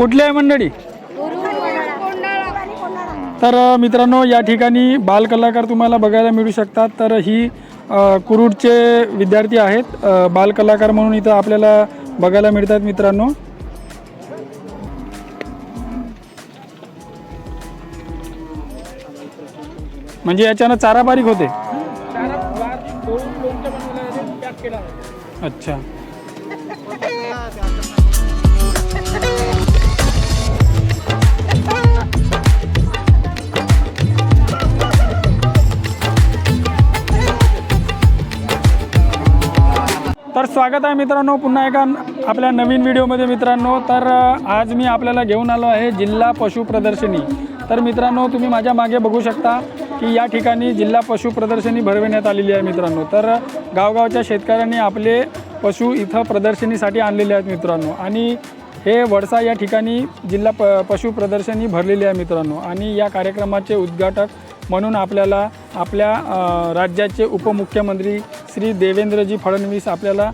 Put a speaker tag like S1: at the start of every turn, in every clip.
S1: कुठली आहे मंडळी? तर मित्रांनो या ठिकाणी बालकलाकार तुम्हाला बघायला मिळू शकतात. तर ही कुरुडचे विद्यार्थी आहेत. बालकलाकार म्हणून इथं आपल्याला बघायला मिळतात मित्रांनो. म्हणजे याच्यानं चारा बारीक होते. अच्छा. तर स्वागत आहे मित्रांनो पुन्हा एका आपल्या नवीन व्हिडिओमध्ये मित्रांनो. तर आज मी आपल्याला घेऊन आलो आहे जिल्हा पशु प्रदर्शनी. तर मित्रांनो तुम्ही माझ्या मागे बघू शकता की या ठिकाणी जिल्हा पशु प्रदर्शनी भरविण्यात आलेली आहे मित्रांनो. तर गावगावच्या शेतकऱ्यांनी आपले पशु इथं प्रदर्शनीसाठी आणलेले आहेत मित्रांनो. आणि हे वडसा या ठिकाणी जिल्हा प पशु प्रदर्शनी भरलेली आहे मित्रांनो. आणि या कार्यक्रमाचे उद्घाटक म्हणून आपल्याला आपल्या राज्याचे उपमुख्यमंत्री श्री देवेंद्रजी फडणवीस आपल्याला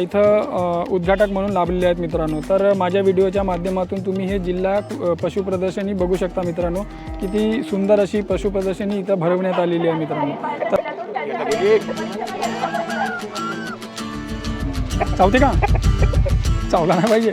S1: इथं उद्घाटक म्हणून लाभलेले आहेत मित्रांनो. तर माझ्या व्हिडिओच्या माध्यमातून तुम्ही हे जिल्हा पशुप्रदर्शनी पशु बघू शकता मित्रांनो. किती सुंदर अशी पशु प्रदर्शनी इथं भरवण्यात आलेली आहे मित्रांनो. तर चावते का? चावला नाही पाहिजे.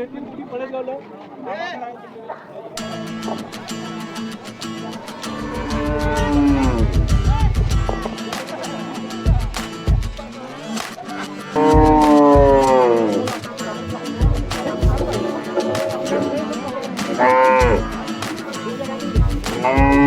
S1: सिरो ही शेळी
S2: जिल्हा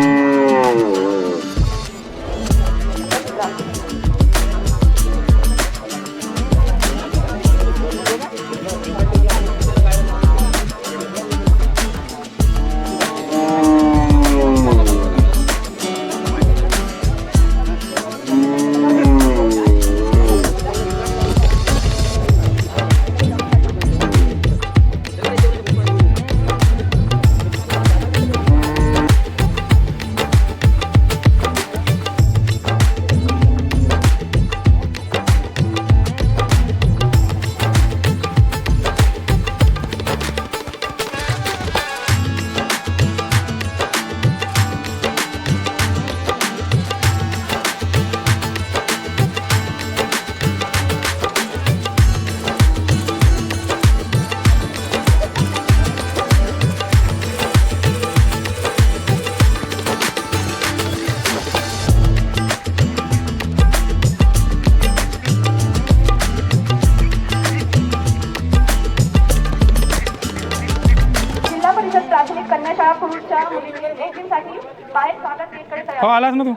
S1: हो आलास ना तू.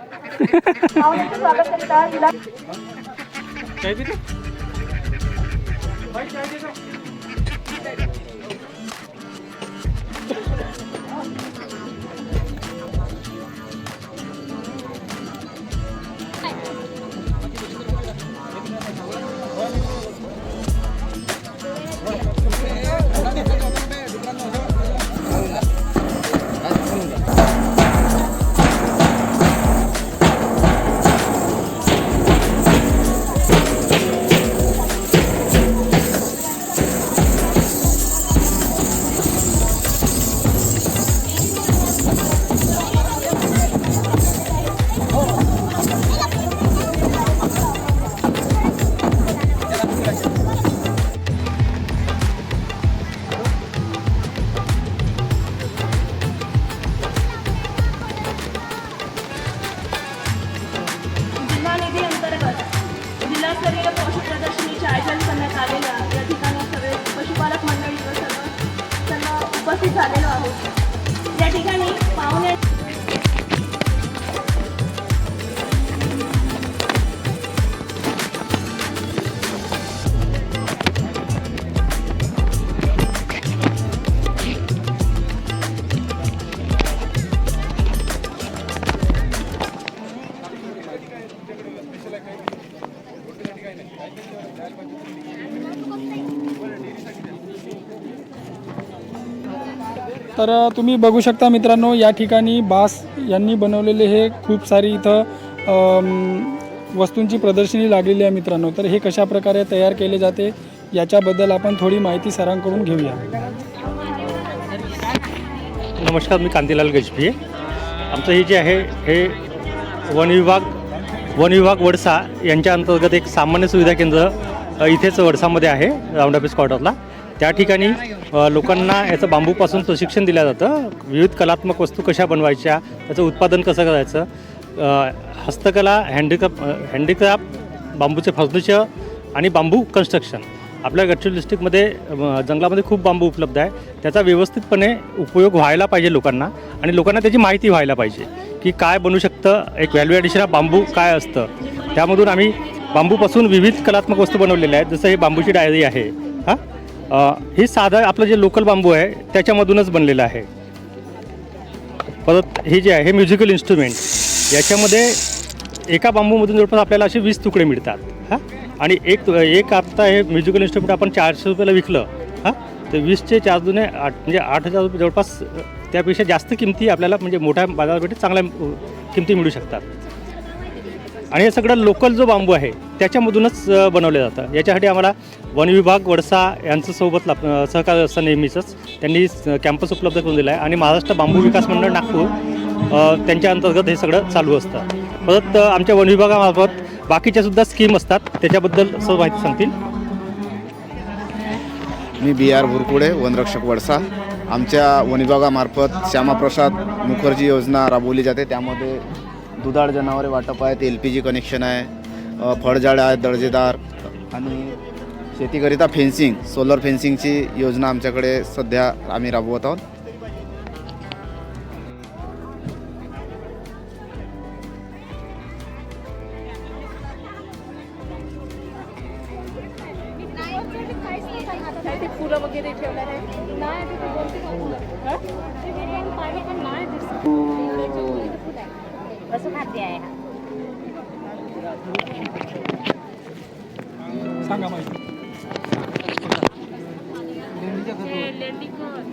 S1: तर तुम्ही बघू शकता मित्रांनो या ठिकाणी बास यांनी बनवलेले हे खूप सारी इथं वस्तूंची प्रदर्शनी लागलेली आहे मित्रांनो. तर हे कशा प्रकारे तयार केले जाते याच्याबद्दल आपण थोडी माहिती सरांकडून घेऊया.
S3: नमस्कार मी कांतीलाल गजभिये. आमचं हे जे आहे हे वन विभाग वन विभाग वडसा यांच्या अंतर्गत एक सामान्य सुविधा केंद्र इथेच वडसामध्ये आहे राऊंड ऑफिस क्वार्टरला त्या ठिकाणी लोकांना याचं बांबूपासून प्रशिक्षण दिलं जातं. विविध कलात्मक वस्तू कशा बनवायच्या त्याचं उत्पादन कसं करायचं हस्तकला हँडीक्राफ्ट हँडीक्राफ्ट बांबूचे फर्निचर आणि बांबू कन्स्ट्रक्शन. आपल्या गडचिरोली डिस्ट्रिक्टमध्ये जंगलामध्ये खूप बांबू उपलब्ध आहे. त्याचा व्यवस्थितपणे उपयोग व्हायला पाहिजे लोकांना आणि लोकांना त्याची माहिती व्हायला पाहिजे की काय बनू शकतं एक व्हॅल्यू ॲडिशन बांबू काय असतं. त्यामधून आम्ही बांबूपासून विविध कलात्मक वस्तू बनवलेल्या आहेत. जसं हे बांबूची डायरी आहे. हां? हे साधं आपलं जे लोकल बांबू आहे त्याच्यामधूनच बनलेलं आहे. परत हे जे आहे हे म्युझिकल इन्स्ट्रुमेंट याच्यामध्ये एका बांबूमधून जवळपास आपल्याला असे वीस तुकडे मिळतात. हां? आणि एक एक आत्ता हे म्युझिकल इन्स्ट्रुमेंट आपण चारशे रुपयाला विकलं हां? तर वीसचे चार दुने आठ म्हणजे आठ हजार रुपये जवळपास त्यापेक्षा जास्त किमती आपल्याला म्हणजे मोठ्या बाजारपेठेत चांगल्या किमती मिळू शकतात. आणि हे सगळं लोकल जो बांबू आहे त्याच्यामधूनच बनवलं जातं याच्यासाठी आम्हाला वन विभाग वडसा यांचं सोबत लाभ सहकार्य असतं नेहमीचंच त्यांनी कॅम्पस उपलब्ध करून दिला आहे आणि महाराष्ट्र बांबू विकास मंडळ नागपूर त्यांच्या अंतर्गत हे सगळं चालू असतं. परत आमच्या वन विभागामार्फत बाकीच्या सुद्धा स्कीम असतात. त्याच्याबद्दल सर्व माहिती सांगतील.
S4: मी बी आर बुरकुडे वनरक्षक वडसा. आमच्या वनविभागामार्फत श्यामाप्रसाद मुखर्जी योजना राबवली जाते. त्यामध्ये दुधाळ जनावरे वाटप आहेत एल पी जी कनेक्शन आहे फळझाडं आहेत दर्जेदार. आणि शेतीकरिता फेन्सिंग सोलर फेन्सिंगची योजना आमच्याकडे सध्या आम्ही राबवत आहोत.
S5: हा?
S1: सांगा माहिती.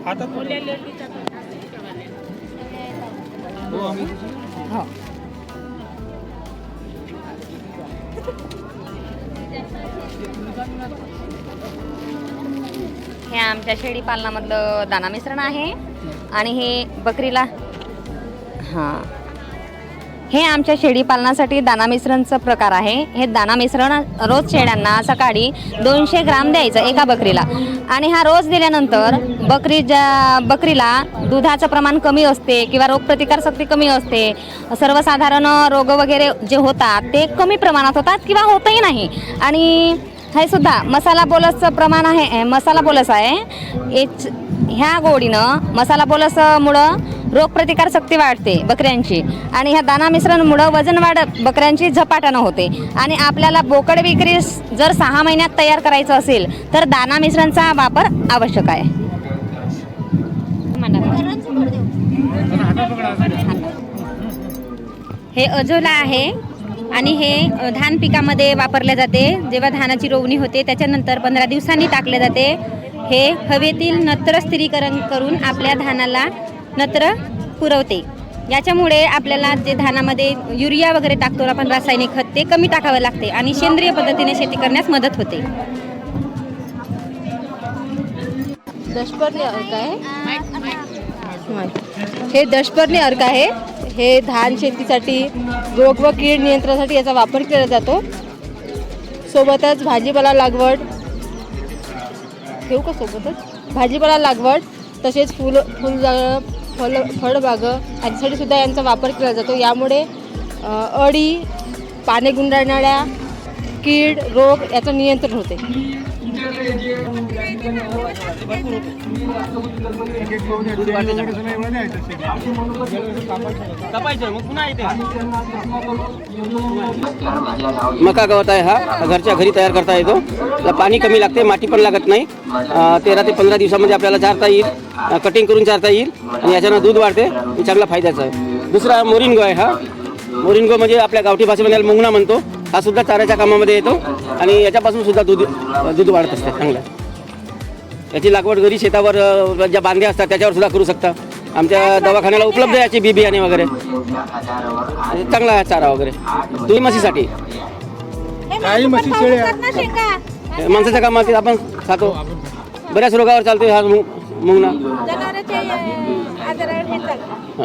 S1: हातात हो,
S5: हे. आमच्या शेळी पालनामधलं दाना मिश्रण आहे. आणि हे बकरीला हां. हे आमच्या शेळी पालनासाठी दाना मिश्रणचं प्रकार आहे. हे दाना मिश्रण रोज शेळ्यांना सकाळी दोनशे ग्राम द्यायचं एका बकरीला. आणि हा रोज दिल्यानंतर बकरी ज्या बकरीला दुधाचं प्रमाण कमी असते किंवा रोगप्रतिकारशक्ती कमी असते सर्वसाधारण रोग वगैरे जे होतात ते कमी प्रमाणात होतात किंवा होतही नाही. आणि हे सुद्धा मसाला बोलसचं प्रमाण आहे मसाला बोलस आहे याच- ह्या गोडीनं मसाला बोलसमुळं रोगप्रतिकार शक्ती वाढते बकऱ्यांची. आणि ह्या दाना मिश्रणमुळं वजन वाढ बकऱ्यांची झपाट्यानं होते. आणि आपल्याला बोकड विक्री जर सहा महिन्यात तयार करायचं असेल तर दाना मिश्रणचा वापर आवश्यक आहे.
S6: हे अजोला आहे आणि हे धान पिकामध्ये वापरले जाते. जेव्हा धानाची रोवणी होते त्याच्यानंतर पंधरा दिवसांनी टाकले जाते. हे हवेतील नत्र स्थिरीकरण करून आपल्या धानाला नत्र पुरवते. याच्यामुळे आपल्याला जे धानामध्ये युरिया वगैरे टाकतो आपण रासायनिक खत ते कमी टाकावं लागते आणि सेंद्रिय पद्धतीने शेती करण्यास मदत होते.
S7: दशपर्णी अर्क आहे. हे दशपर्णी अर्क आहे. हे धान शेतीसाठी रोग व कीड नियंत्रणासाठी याचा वापर केला जातो. सोबतच भाजीपाला लागवड. ठेवू का सोबतच? भाजीपाला लागवड तसेच फुल फुल फळ फळबागं ह्यांच्यासाठी सुद्धा यांचा वापर केला जातो. यामुळे अळी पाने गुंडाळणाऱ्या कीड रोग याचं नियंत्रण होते.
S8: मका गवत आहे हा. घरच्या घरी तयार करता येतो. पाणी कमी लागते माती पण लागत नाही. तेरा ते पंधरा दिवसामध्ये आपल्याला चारता येईल. कटिंग करून चारता येईल. आणि याच्यानं दूध वाढते. चांगला फायद्याचं आहे. दुसरा मोरिंगो आहे हा. मोरिंगो म्हणजे आपल्या गावठी भाषेमध्ये मुंगणा म्हणतो. हा सुद्धा चाऱ्याच्या कामामध्ये येतो. आणि याच्यापासून सुद्धा दूध दूध वाढत असते. चांगलं. याची लागवड घरी शेतावर ज्या बांध्या असतात त्याच्यावर सुद्धा करू शकता. आमच्या दवाखान्याला उपलब्ध आहे याची बी बियाणे वगैरे. चांगला आहे चारा वगैरे. तुम्ही म्हशीसाठी?
S1: काही म्हशी शेळ्या
S8: माणसाच्या कामात आपण खातो. बऱ्याच रोगावर चालतो हा मु- मुंगणा हं.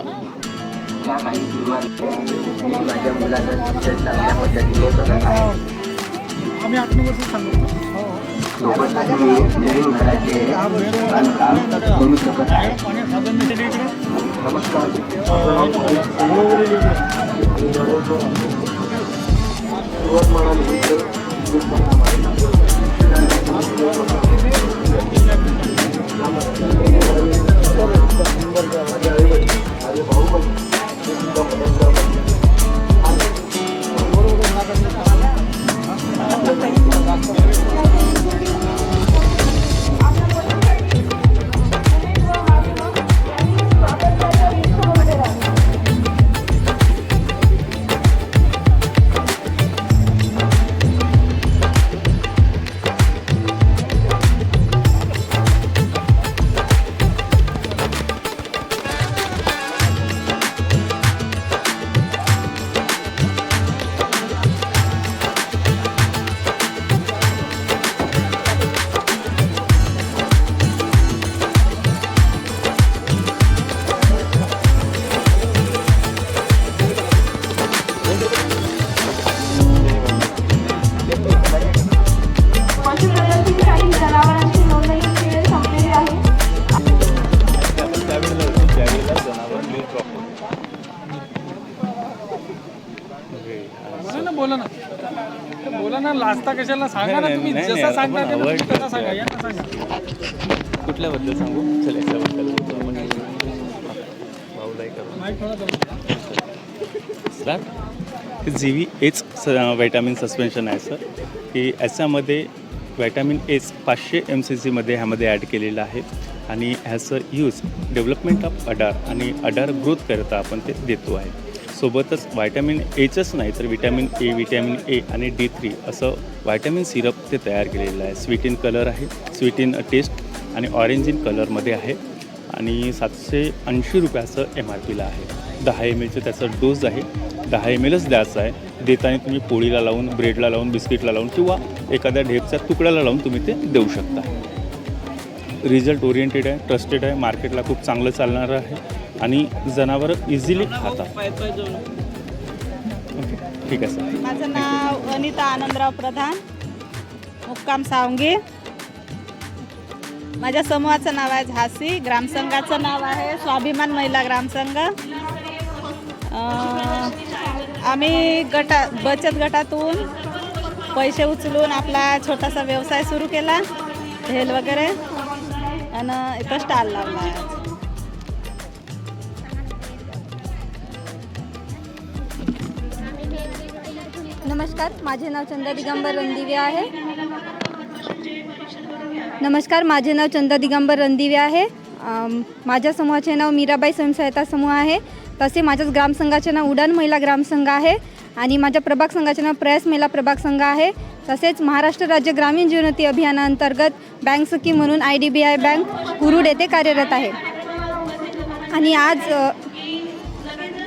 S1: आम्ही आठ नऊ वर्ष सांगतो
S2: पशुप्रदर्शनीसाठी जनावरांची नोंदणी वेळ संपलेली आहे
S1: बोला ना बोला ना. बोला ना लाजता कशाला? सांगा ना तुम्ही. जसं सांगता ते तसं सांगा यांना सांगा.
S9: कुठल्याबद्दल सांगू? चल याच्याबद्दल. करू. G V H S vitamin suspension आहे सर की याच्यामध्ये व्हायटामिन एच पाचशे एम सी सीमध्ये ह्यामध्ये ॲड केलेलं आहे. आणि ह्याचं यूज डेव्हलपमेंट ऑफ अडार आणि अडार ग्रोथ करता आपण ते देतो आहे. सोबतच व्हायटामिन एचच नाही तर विटॅमिन ए विटॅमिन ए आणि डी थ्री असं व्हायटामिन सिरप ते तयार केलेलं आहे. स्वीट इन कलर आहे. स्वीट इन टेस्ट आणि ऑरेंज इन कलरमध्ये आहे. आणि सातशे ऐंशी रुपयाचं एम आर पीला आहे. दहा एम एलचं त्याचा डोस आहे. दहा एम एलच द्यायचा आहे. देताना तुम्ही पोळीला लावून ब्रेडला लावून बिस्किटला लावून किंवा एखाद्या ढेपच्या तुकड्याला लावून तुम्ही ते देऊ शकता. रिझल्ट ओरिएंटेड आहे ट्रस्टेड आहे मार्केटला खूप चांगलं चालणारं आहे आणि जनावरं इझिली खातात. ओके ठीक आहे सर
S10: माझं नाव अनिता आनंदराव प्रधान. मुक्काम सावंगी. माझ्या समूहाचं नाव आहे झासी. ग्रामसंघाचं नाव आहे स्वाभिमान महिला ग्रामसंघ. आम्ही गटा बचत गटातून पैसे उचलून आपला छोटासा व्यवसाय सुरू केला हेल वगैरे आणि इथं स्टॉल लावला
S6: नमस्कार माझे नाव चंदा दिगंबर रणदिवे आहे. नमस्कार माझे नाव चंदा दिगंबर रणदिवे आहे. माझ्या समूहाचे नाव मीराबाई स्वयंसहायता समूह आहे. तसे माझ्याच ग्रामसंघाचे नाव उडान महिला ग्रामसंघ आहे आणि माझ्या प्रभाग संघाचे नाव प्रयास महिला प्रभाग संघ आहे. तसेच महाराष्ट्र राज्य ग्रामीण जीवनती अभियानाअंतर्गत बँक सखी म्हणून I D B I bank Kurud येथे कार्यरत आहे. आणि आज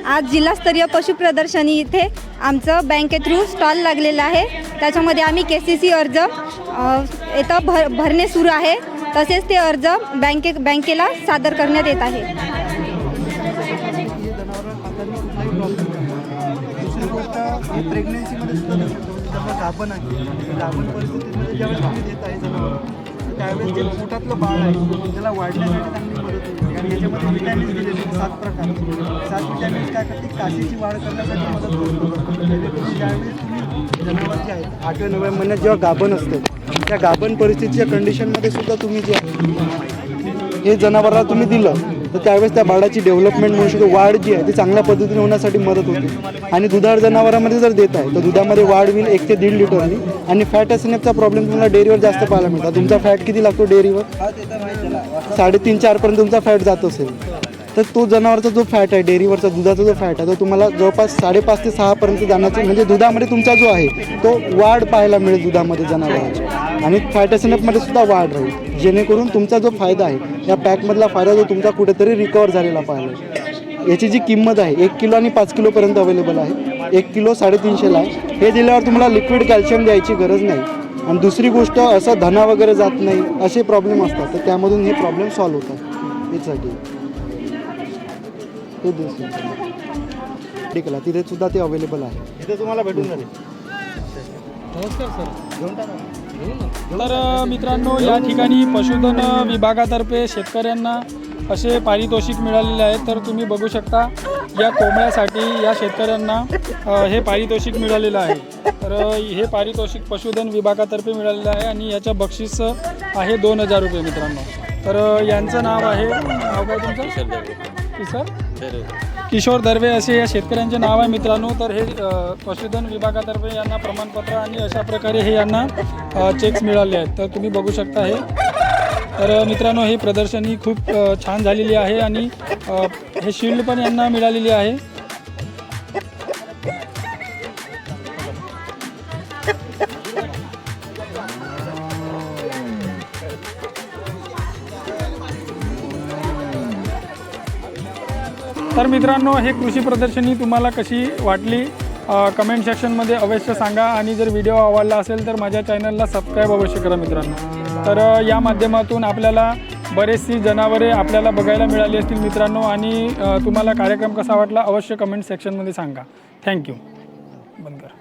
S6: आज जिल्हास्तरीय पशु प्रदर्शनी इथे आमचं बँके थ्रू स्टॉल लागलेलं आहे. त्याच्यामध्ये आम्ही के सी सी अर्ज येतं इथं भर भरणे सुरू आहे. तसेच ते अर्ज बँके बँकेला सादर करण्यात येत आहे.
S11: आणि प्रेग्नन्सीमध्ये सुद्धा देऊ शकतो ज्यांना गाभण आहे गाभण परिस्थितीमध्ये ज्यावेळेस तुम्ही देत आहे जनावर त्यावेळेस जे पोटातलं बाळ आहे त्याला वाढण्यासाठी चांगली मदत होते. कारण याच्यामध्ये विटॅमिन्स दिलेले सात प्रकार. सात विटॅमिन्स काय करते काशीची वाढ करण्यासाठी मदत करतो म्हणजे तुम्ही ज्यावेळेस तुम्ही जनावर जे आहेत आठव्या नव्या महिन्यात जेव्हा गाभण असतं त्या गाभण परिस्थितीच्या कंडिशनमध्ये सुद्धा तुम्ही जे हे जनावराला तुम्ही दिलं. तर त्यावेळेस त्या बाळाची डेव्हलपमेंट म्हणू शकतो वाढ जी आहे ती चांगल्या पद्धतीने होण्यासाठी मदत होते. आणि दुधाळ जनावरांमध्ये जर देत आहे तर दुधामध्ये वाढ होईल एक ते दीड लिटरनी आणि फॅट असण्याचा प्रॉब्लेम तुम्हाला डेअरीवर जास्त पाहायला मिळतात तुमचा फॅट किती लागतो डेअरीवर? साडेतीन चारपर्यंत तुमचा फॅट जात असेल. तर तो जनावरचा जो फॅट आहे डेअरीवरचा दुधाचा जो फॅट आहे तो तुम्हाला जवळपास साडेपाच ते सहापर्यंत जाण्याचं म्हणजे दुधामध्ये तुमचा जो आहे तो वाढ पाहायला मिळेल दुधामध्ये जनावरांची. आणि फॅटमध्ये सुद्धा वाढ राहील. जेणेकरून तुमचा जो फायदा आहे या पॅकमधला फायदा जो तुमचा कुठेतरी रिकवर झालेला मिळेल. याची जी किंमत आहे एक किलो आणि पाच किलोपर्यंत अवेलेबल आहे. एक किलो साडेतीनशेला आहे. हे दिल्यावर तुम्हाला लिक्विड कॅल्शियम द्यायची गरज नाही. आणि दुसरी गोष्ट असं धना वगैरे जात नाही असे प्रॉब्लेम असतात. तर त्यामधून हे प्रॉब्लेम सॉल्व्ह होतात. यासाठी. हे आहे तिथे सुद्धा ते अवेलेबल आहे.
S3: इथे तुम्हाला भेटून जाते
S1: तर मित्रांनो या ठिकाणी पशुधन विभागातर्फे शेतकऱ्यांना असे पारितोषिक मिळालेले आहे तर तुम्ही बघू शकता या कोंबड्यासाठी या शेतकऱ्यांना हे पारितोषिक मिळालेलं आहे. तर हे पारितोषिक पशुधन विभागातर्फे मिळालेलं आहे आणि याचं बक्षीस आहे दोन हजार रुपये मित्रांनो. तर यांचं नाव आहे नाव काय तुमचं? किशोर किशोर दर्वे असे या शेतकऱ्यांचे नाव आहे मित्रांनो. तर हे पशुधन विभागातर्फे यांना प्रमाणपत्र आणि अशा प्रकारे हे यांना चेक्स मिळाले आहेत. तर तुम्ही बघू शकता हे. तर मित्रांनो ही प्रदर्शनी खूप छान झालेली आहे आणि हे शिल्ड पण यांना मिळालेली आहे. तर मित्रांनो हे कृषी प्रदर्शनी तुम्हाला कशी वाटली कमेंट सेक्शनमध्ये अवश्य सांगा. आणि जर व्हिडिओ आवडला असेल तर माझ्या चॅनलला सबस्क्राईब अवश्य करा मित्रांनो. तर या माध्यमातून आपल्याला बरेचशी जनावरे आपल्याला बघायला मिळाली असतील मित्रांनो. आणि तुम्हाला कार्यक्रम कसा वाटला अवश्य कमेंट सेक्शनमध्ये सांगा. थँक्यू बंद कर.